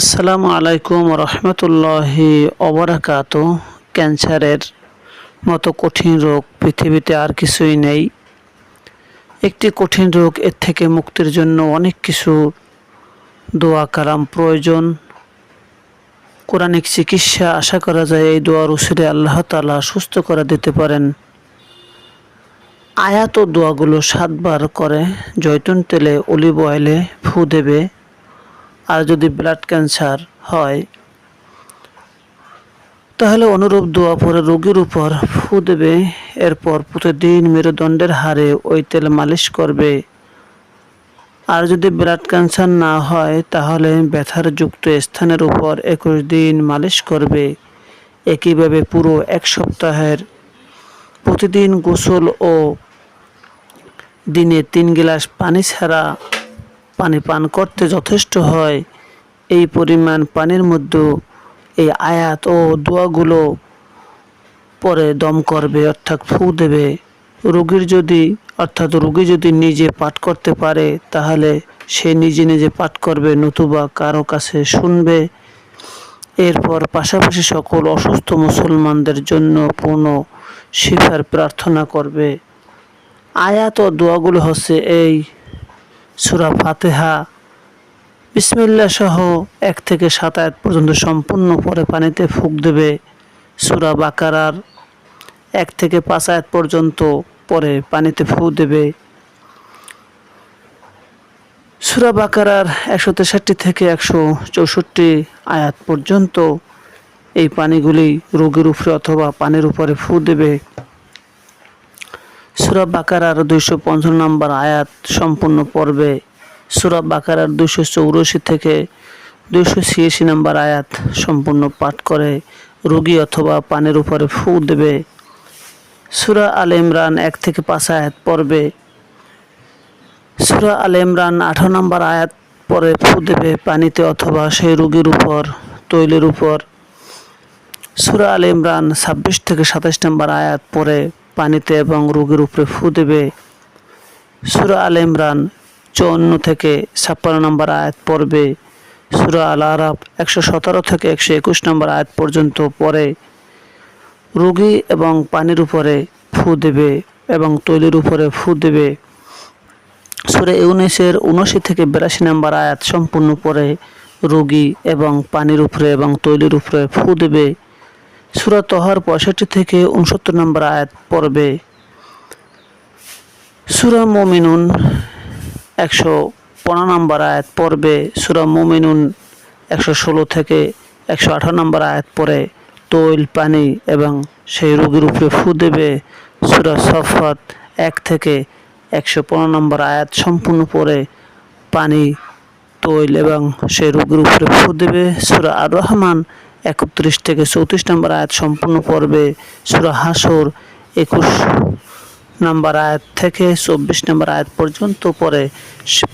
আসসালামু আলাইকুম রহমতুল্লাহি অবরাকাত। ক্যান্সারের মতো কঠিন রোগ পৃথিবীতে আর কিছুই নেই। একটি কঠিন রোগ এর থেকে মুক্তির জন্য অনেক কিছু দোয়া কালাম প্রয়োজন। কোরআনিক চিকিৎসা আশা করা যায় এই দোয়ার উসিরে আল্লাহ তালা সুস্থ করে দিতে পারেন। আয়াত দোয়াগুলো সাতবার করে, জয়তুন তেলে অলিভ অয়েলে ফু দেবে। আর যদি ব্লাড ক্যান্সার হয়, তাহলে অনুরূপ দোয়া পরে রোগীর উপর ফু দেবে। এরপর প্রতিদিন মেরুদণ্ডের হারে ওই তেল মালিশ করবে। আর যদি ব্লাড ক্যান্সার না হয়, তাহলে ব্যথার যুক্ত স্থানের উপর একুশ দিন মালিশ করবে। একইভাবে পুরো এক সপ্তাহের প্রতিদিন গোসল ও দিনে তিন গ্লাস পানি ছাড়া পানি পান করতে যথেষ্ট হয়। এই পরিমাণ পানির মধ্যে এই আয়াত ও দোয়াগুলো পরে দম করবে, অর্থাৎ ফু দেবে। রোগীর যদি, অর্থাৎ রোগী যদি নিজে পাঠ করতে পারে, তাহলে সে নিজে নিজে পাঠ করবে, নতুবা কারও কাছে শুনবে। এরপর পাশাপাশি সকল অসুস্থ মুসলমানদের জন্য পূর্ণ শিফার প্রার্থনা করবে। আয়াত ও দোয়াগুলো হচ্ছে এই সুরা ফাতেহা বিসমিল্লা সহ এক থেকে সাত আয়াত পর্যন্ত সম্পূর্ণ পরে পানিতে ফুক দেবে সুরা বাকারার এক থেকে পাঁচ আয়াত পর্যন্ত পরে পানিতে ফু দেবে। সুরা বাকারার একশো তেষট্টি থেকে একশো চৌষট্টি আয়াত পর্যন্ত এই পানিগুলি রোগীর উপরে অথবা পানির উপরে ফু দেবে। সুরা বাকারার দুইশো পঞ্চান্ন নম্বর আয়াত সম্পূর্ণ পর্বে সুরা বাকারার দুশো চৌরাশি থেকে দুইশো ছিয়াশি নম্বর আয়াত সম্পূর্ণ পাঠ করে, রোগী অথবা পানের উপরে ফু দেবে। সুরা আল ইমরান এক থেকে পাঁচ আয়াত পড়বে সুরা আল ইমরান আঠারো নম্বর আয়াত পরে ফু দেবে পানিতে অথবা সেই রোগীর উপর, তৈলের উপর। সুরা আল ইমরান ছাব্বিশ থেকে সাতাশ নম্বর আয়াত পরে পানিতে এবং রোগীর উপরে ফু দেবে। সুরা আল ইমরান চুয়ান্ন থেকে ছাপ্পান্ন নম্বর আয়াত পড়বে। সুরা আল আরাব একশো সতেরো থেকে একশো একুশ নম্বর আয়াত পর্যন্ত পরে রোগী এবং পানির উপরে ফু দেবে এবং তৈলির উপরে ফু দেবে। সুরে ইউনিসের উনআশি থেকে বিরাশি নম্বর আয়াত সম্পূর্ণ পরে রোগী এবং পানির উপরে এবং তৈলির উপরে ফু দেবে। সুরা তহার পঁয়ষট্টি থেকে উনসত্তর নম্বর আয়াত পড়বে। সুরা মমিনুন একশো পনেরো নম্বর আয়াত পড়বে। সুরা মমিনুন একশো ষোলো থেকে একশো আঠারো নম্বর আয়াত পরে তৈল, পানি এবং সেই রোগীর উপরে ফু দেবে। সুরা সফত এক থেকে একশো পনেরো নম্বর আয়াত সম্পূর্ণ পরে পানি, তৈল এবং সেই রোগীর উপরে ফু দেবে। সুরা আর রহমান একত্রিশ থেকে চৌত্রিশ নম্বর আয়াত, সম্পূর্ণ পর্বে সুরা হাসর একুশ নম্বর আয়াত থেকে চব্বিশ নম্বর আয়াত পর্যন্ত পরে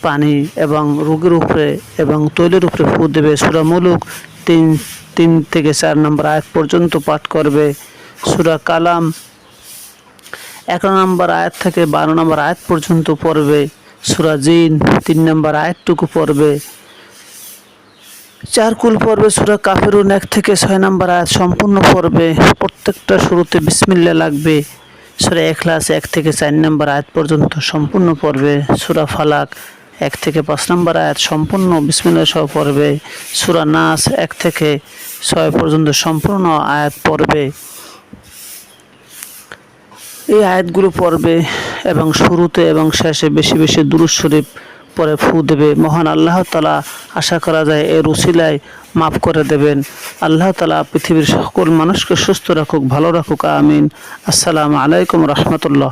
পানি এবং রোগীর উপরে এবং তৈলের উপরে ফু দেবে। সুরা মুলুক তিন তিন থেকে চার নম্বর আয়াত পর্যন্ত পাঠ করবে। সুরা কালাম এগারো নম্বর আয়াত থেকে বারো নম্বর আয়াত পর্যন্ত পড়বে। সুরা জিন তিন নম্বর আয়াতটুকু পড়বে। চার কুল পর্বে সুরা কাফেরুন এক থেকে ছয় নম্বর আয়াত সম্পূর্ণ পর্বে প্রত্যেকটা শুরুতে বিসমিল্লা লাগবে। সুরা এখলাস এক থেকে চার নম্বর আয়াত পর্যন্ত সম্পূর্ণ পর্বে। সুরা ফালাক এক থেকে পাঁচ নম্বর আয়াত সম্পূর্ণ বিসমিল্লা সহ পড়বে। সুরা নাস এক থেকে ছয় পর্যন্ত সম্পূর্ণ আয়াত পড়বে। এই আয়াতগুলো পর্বে এবং শুরুতে এবং শেষে বেশি বেশি দুরুদ শরীফ পরে ফু দেবে। মহান আল্লাহ তালা আশা করা যায় এর উসিলায় মাফ করে দেবেন। আল্লাহ তালা পৃথিবীর সকল মানুষকে সুস্থ রাখুক, ভালো রাখুক, আমিন। আসসালামু আলাইকুম রহমতুল্লাহ।